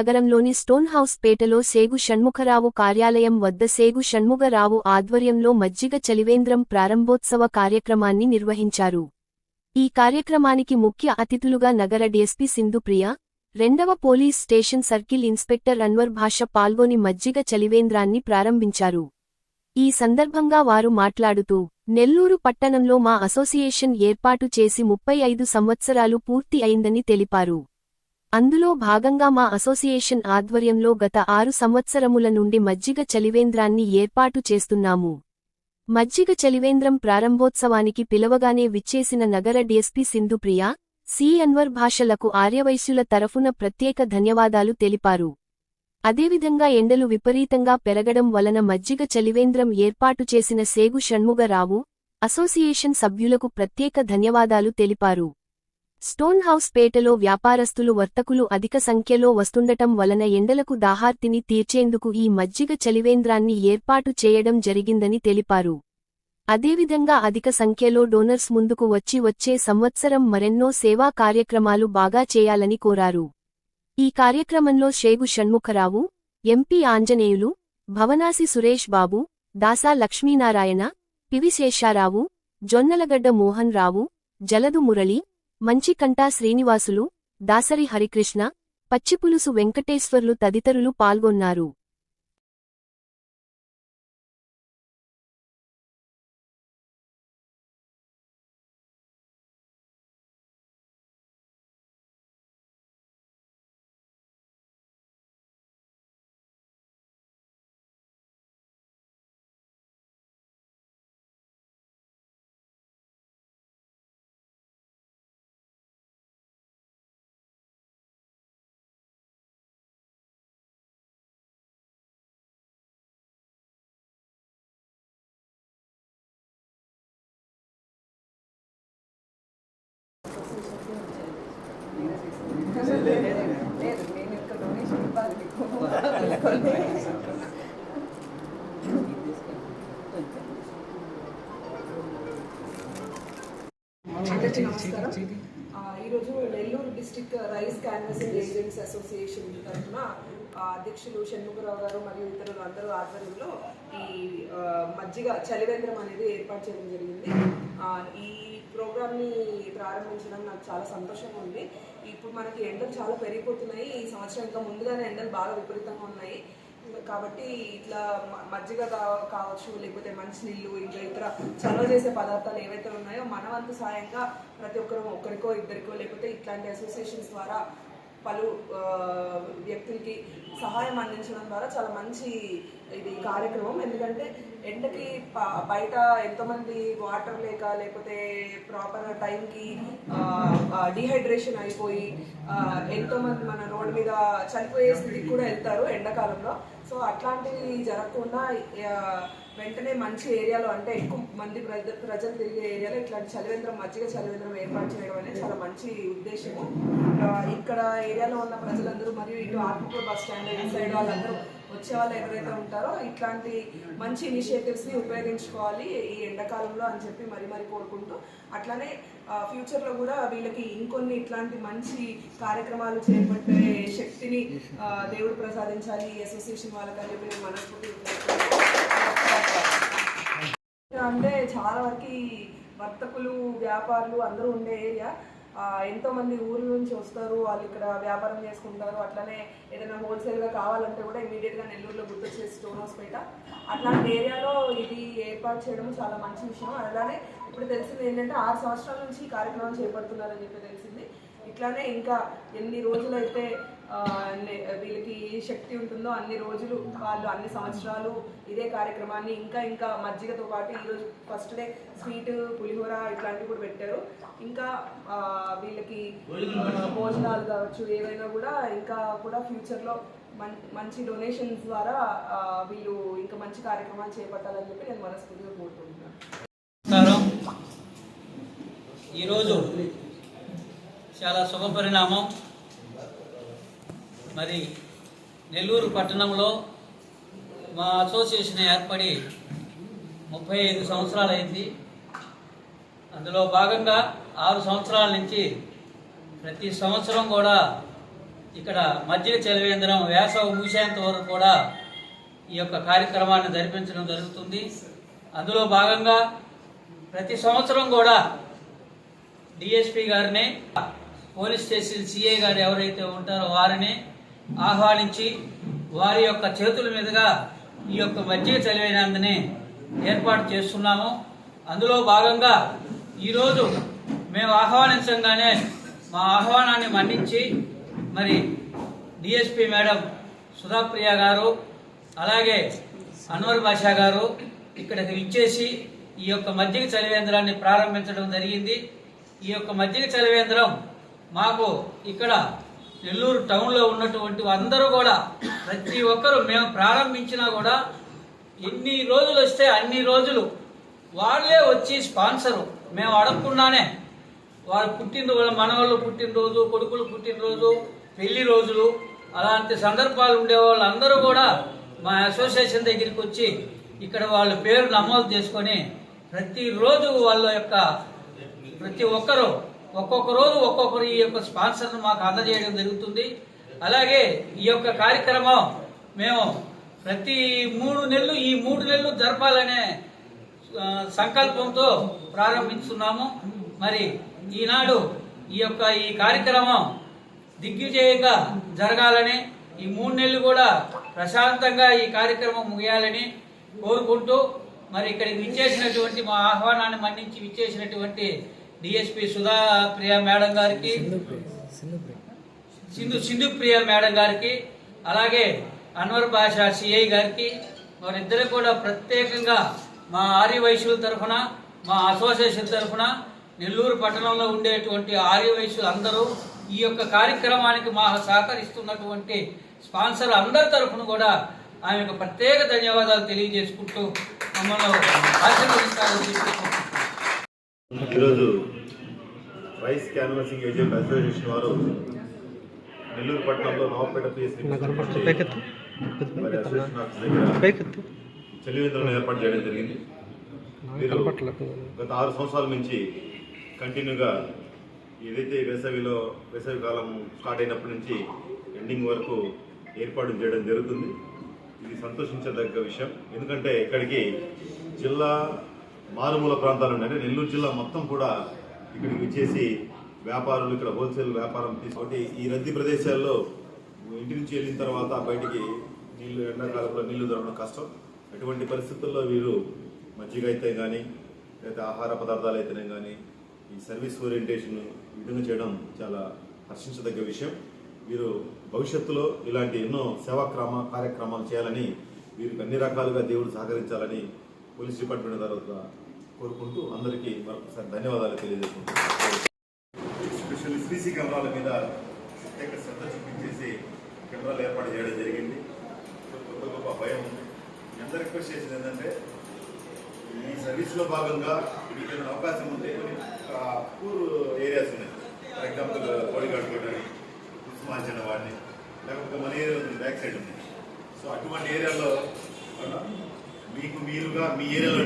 నగరంలోని stone house పేటలో సేగు షణ్ముఖరావు కార్యాలయం వద్ద సేగు షణ్ముగరావు ఆధ్వర్యంలో మజ్జిగ చలివేంద్రం ప్రారంభోత్సవ కార్యక్రమాన్ని నిర్వహించారు. ఈ కార్యక్రమానికి ముఖ్య అతిథులుగా నగర డీఎస్పీ సింధుప్రియ రెండవ police station circle inspector Anwar Basha పాల్గొని మజ్జిగ చలివేంద్రాన్ని ప్రారంభించారు. ఈ సందర్భంగా వారు మాట్లాడుతూ నెల్లూరు పట్టణంలో మా అసోసియేషన్ ఏర్పాటు చేసి ముప్పై ఐదు సంవత్సరాలు పూర్తి అయిందని తెలిపారు. అందులో భాగంగా మా అసోసియేషన్ ఆధ్వర్యంలో గత ఆరు సంవత్సరముల నుండి మజ్జిగ చలివేంద్రాన్ని ఏర్పాటు చేస్తున్నాము. మజ్జిగ చలివేంద్రం ప్రారంభోత్సవానికి పిలవగానే విచ్చేసిన నగర డీఎస్పీ సింధుప్రియ సి. అన్వర్ భాషలకు ఆర్యవైశ్యుల తరఫున ప్రత్యేక ధన్యవాదాలు తెలిపారు. అదేవిధంగా ఎండలు విపరీతంగా పెరగడం వలన మజ్జిగ చలివేంద్రం ఏర్పాటు చేసిన సేగు షణ్ముగరావు అసోసియేషన్ సభ్యులకు ప్రత్యేక ధన్యవాదాలు తెలిపారు. స్టోన్ హౌస్ పేటలో వ్యాపారస్తులు వర్తకులు అధిక సంఖ్యలో వస్తుండటం వలన ఎండలకు దాహార్తిని తీర్చేందుకు ఈ మజ్జిగ చలివేంద్రాన్ని ఏర్పాటు చేయడం జరిగిందని తెలిపారు. అదేవిధంగా అధిక సంఖ్యలో డోనర్స్ ముందుకు వచ్చి వచ్చే సంవత్సరం మరెన్నో సేవా కార్యక్రమాలు బాగా చేయాలని కోరారు. ఈ కార్యక్రమంలో షేగు షణ్ముఖరావు ఎంపీ ఆంజనేయులు భవనాసి సురేష్ బాబు దాసా లక్ష్మీనారాయణ పివిశేషారావు జొన్నలగడ్డ మోహన్ రావు జలదు మురళి మంచికంటా శ్రీనివాసులు దాసరి హరికృష్ణ పచ్చిపులుసు వెంకటేశ్వర్లు తదితరులు పాల్గొన్నారు. లేదు నేను ఇక్కడ డొనేషన్ ఇవ్వాలి మీకు అందరికీ నమస్కారం ఆ, ఈరోజు Nellore district rice canvassing agents association తరఫున ఆ, అధ్యక్షులు షణ్ముఖరావు గారు మరియు ఇతరులు అందరూ ఆధ్వర్యంలో ఈ మజ్జిగ చలివేంద్రం అనేది ఏర్పాటు చేయడం జరిగింది. ఈ ప్రోగ్రామ్ని ప్రారంభించడం నాకు చాలా సంతోషంగా ఉంది. ఇప్పుడు మనకి ఎండలు చాలా పెరిగిపోతున్నాయి. ఈ సంవత్సరం ఇంకా ముందుగానే ఎండలు బాగా విపరీతంగా ఉన్నాయి. కాబట్టి ఇట్లా మజ్జిగ కావచ్చు లేకపోతే మంచినీళ్ళు ఇంకా ఇతర చలవ చేసే పదార్థాలు ఏవైతే ఉన్నాయో మన వంతు సాయంగా ప్రతి ఒక్కరు ఒక్కరికో ఇద్దరికో లేకపోతే ఇట్లాంటి అసోసియేషన్స్ ద్వారా పలు వ్యక్తులకి సహాయం అందించడం ద్వారా చాలా మంచి ఇది కార్యక్రమం. ఎందుకంటే ఎండకి బయట ఎంతోమంది వాటర్ లేక లేకపోతే ప్రాపర్ టైంకి డిహైడ్రేషన్ అయిపోయి ఎంతోమంది మన రోడ్డు మీద చనిపోయే స్థితికి కూడా వెళ్తారు ఎండాకాలంలో. సో అట్లాంటివి జరగకుండా వెంటనే మంచి ఏరియాలో అంటే ఎక్కువ మంది ప్రజ ప్రజలు తిరిగే ఏరియాలో ఇట్లాంటి చలివేంద్రం మజ్జిగ చలివేంద్రం ఏర్పాటు చేయడం అనేది చాలా మంచి ఉద్దేశము. ఇక్కడ ఏరియాలో ఉన్న ప్రజలందరూ మరియు ఇటు ఆత్మకూరు బస్ స్టాండ్ సైడ్ వాళ్ళందరూ వచ్చే వాళ్ళు ఎవరైతే ఉంటారో ఇట్లాంటి మంచి ఇనిషియేటివ్స్ని ఉపయోగించుకోవాలి ఈ ఎండాకాలంలో అని చెప్పి మరి మరి కోరుకుంటూ. అట్లానే ఫ్యూచర్లో కూడా వీళ్ళకి ఇంకొన్ని ఇట్లాంటి మంచి కార్యక్రమాలు చేపట్టే శక్తిని దేవుడు ప్రసాదించాలి. ఈ అసోసియేషన్ వాళ్ళకి అని చెప్పి నేను మనస్ఫూర్తి అంటే చాలా వరకు వర్తకులు వ్యాపారులు అందరూ ఉండే ఏరియా. ఎంతోమంది ఊరి నుంచి వస్తారు వాళ్ళు ఇక్కడ వ్యాపారం చేసుకుంటారు అట్లనే ఏదైనా హోల్సేల్గా కావాలంటే కూడా ఇమీడియట్గా నెల్లూరులో గుర్తు స్టోన్ హౌస్ పేట. అట్లాంటి ఏరియాలో ఇది ఏర్పాటు చేయడం చాలా మంచి విషయం. అలానే ఇప్పుడు తెలిసింది ఏంటంటే ఆరు సంవత్సరాల నుంచి ఈ కార్యక్రమం చేపడుతున్నారని చెప్పి తెలిసింది. ఇట్లానే ఇంకా ఎన్ని రోజులైతే వీళ్ళకి శక్తి ఉంటుందో అన్ని రోజులు వాళ్ళు అన్ని సంవత్సరాలు ఇదే కార్యక్రమాన్ని ఇంకా ఇంకా మజ్జిగతో పాటు ఈరోజు ఫస్ట్ డే స్వీట్ పులిహోర ఇట్లాంటివి కూడా పెట్టారు. ఇంకా వీళ్ళకి భోజనాలు కావచ్చు ఏవైనా కూడా ఇంకా కూడా ఫ్యూచర్లో మన్ మంచి డొనేషన్స్ ద్వారా వీళ్ళు ఇంకా మంచి కార్యక్రమాలు చేపట్టాలని చెప్పి నేను మనస్ఫూర్తిగా కోరుకుంటున్నాను. ఈరోజు చాలా శుభ పరిణామం మరి నెల్లూరు పట్టణంలో మా అసోసియేషన్ ఏర్పడి ముప్పై ఐదు సంవత్సరాలైంది. అందులో భాగంగా ఆరు సంవత్సరాల నుంచి ప్రతి సంవత్సరం కూడా ఇక్కడ మధ్య చలివేంద్రం వేసవి ముగిసేంత వరకు కూడా ఈ యొక్క కార్యక్రమాన్ని జరిపించడం జరుగుతుంది. అందులో భాగంగా ప్రతి సంవత్సరం కూడా డిఎస్పి గారిని పోలీస్ స్టేషన్ సిఐ గారు ఎవరైతే ఉంటారో వారిని ఆహ్వానించి వారి యొక్క చేతుల మీదుగా ఈ యొక్క మజ్జిగ చలివేనందని ఏర్పాటు చేస్తున్నాము. అందులో భాగంగా ఈరోజు మేము ఆహ్వానించగానే మా ఆహ్వానాన్ని మన్నించి మరి డిఎస్పి మేడం సుధాప్రియ గారు అలాగే అన్వర్ బాషా గారు ఇక్కడికి ఇచ్చేసి ఈ యొక్క మజ్జిగ చలివేంద్రాన్ని ప్రారంభించడం జరిగింది. ఈ యొక్క మజ్జిగ చలివేంద్రం మాకు ఇక్కడ నెల్లూరు టౌన్లో ఉన్నటువంటి అందరూ కూడా ప్రతి ఒక్కరూ మేము ప్రారంభించినా కూడా ఎన్ని రోజులు వస్తే అన్ని రోజులు వాళ్ళే వచ్చి స్పాన్సరు. మేము అడగకుండానే వారు పుట్టినరోజు మనవాళ్ళు పుట్టినరోజు కొడుకులు పుట్టినరోజు పెళ్ళి రోజులు అలాంటి సందర్భాలు ఉండే వాళ్ళందరూ కూడా మా అసోసియేషన్ దగ్గరికి వచ్చి ఇక్కడ వాళ్ళ పేరు నమోదు చేసుకొని ప్రతిరోజు వాళ్ళ యొక్క ప్రతి ఒక్కరూ ఒక్కొక్క రోజు ఒక్కొక్కరు ఈ యొక్క స్పాన్సర్ను మాకు అందజేయడం జరుగుతుంది. అలాగే ఈ యొక్క కార్యక్రమం మేము ప్రతి మూడు నెలలు ఈ మూడు నెలలు జరపాలనే సంకల్పంతో ప్రారంభిస్తున్నాము మరి ఈనాడు ఈ యొక్క ఈ కార్యక్రమం దిగ్విజయంగా జరగాలని ఈ మూడు నెలలు కూడా ప్రశాంతంగా ఈ కార్యక్రమం ముగియాలని కోరుకుంటూ మరి ఇక్కడికి విచ్చేసినటువంటి మా ఆహ్వానాన్ని మన్నించి విచ్చేసినటువంటి డిఎస్పి సుధా ప్రియ మేడం గారికి సింధు సింధు ప్రియ మేడం గారికి అలాగే అన్వర్ బాషా సిఐ గారికి వారిద్దరు కూడా ప్రత్యేకంగా మా ఆర్య వైశ్యుల తరఫున మా అసోసియేషన్ తరఫున నెల్లూరు పట్టణంలో ఉండేటువంటి ఆర్య వైశ్యులు అందరూ ఈ యొక్క కార్యక్రమానికి మా సహకరిస్తున్నటువంటి స్పాన్సర్ అందరి తరఫున కూడా ఆమెకు ప్రత్యేక ధన్యవాదాలు తెలియజేసుకుంటూ మమ్మల్ని ఆశీర్వదిస్తారని ఈరోజు రైస్ క్యాన్వాసింగ్ ఏజెంట్ అసోసియేషన్ వారు నెల్లూరు పట్టణంలో నవాపేట పిఎస్సీ చలివేంద్రం ఏర్పాటు చేయడం జరిగింది. గత ఆరు సంవత్సరాల నుంచి కంటిన్యూగా ఏదైతే వేసవిలో వేసవి కాలం స్టార్ట్ అయినప్పటి నుంచి ఎండింగ్ వరకు ఏర్పాటు చేయడం జరుగుతుంది. ఇది సంతోషించదగ్గ విషయం. ఎందుకంటే ఇక్కడికి జిల్లా మారుమూల ప్రాంతాలు ఉన్నాయి. అంటే నెల్లూరు జిల్లా మొత్తం కూడా ఇక్కడికి వచ్చేసి వ్యాపారులు ఇక్కడ హోల్సేల్ వ్యాపారం తీసుకుంటే ఈ రద్దీ ప్రదేశాల్లో ఇంటి నుంచి వెళ్ళిన తర్వాత బయటికి నీళ్ళు ఎండాకాలంలో నీళ్ళు దొరకడం కష్టం. అటువంటి పరిస్థితుల్లో వీరు మజ్జిగ అయితే కానీ లేదా ఆహార పదార్థాలు అయితేనే కానీ ఈ సర్వీస్ ఓరియంటేషన్ ఈ విధంగా చేయడం చాలా హర్షించదగ్గ విషయం. వీరు భవిష్యత్తులో ఇలాంటి ఎన్నో సేవాక్రమ కార్యక్రమాలు చేయాలని వీరికి అన్ని రకాలుగా దేవుడు సహకరించాలని పోలీస్ డిపార్ట్మెంట్ తర్వాత కోరుకుంటూ అందరికీ మరొకసారి ధన్యవాదాలు తెలియజేసుకుంటున్నాను. స్పెషల్ సీసీ కెమెరాల మీద ప్రత్యేక శ్రద్ధ చూపించేసి కెమెరాలు ఏర్పాటు చేయడం జరిగింది. కొత్త గొప్ప భయం. ఉంది ఎంత రిక్వెస్ట్ చేసింది ఏంటంటే ఈ సర్వీస్లో భాగంగా మీకు అవకాశం ఉంటే కొన్ని పూర్ ఏరియాస్ ఉన్నాయి. ఫర్ ఎగ్జాంపుల్ కోడిగాడు కొట్టని వాడిని. లేకపోతే మన ఏరియా ఉంది బ్యాక్ సైడ్ ఉంది. సో అటువంటి ఏరియాలో మీకు మీరుగా మీ ఏరియాలో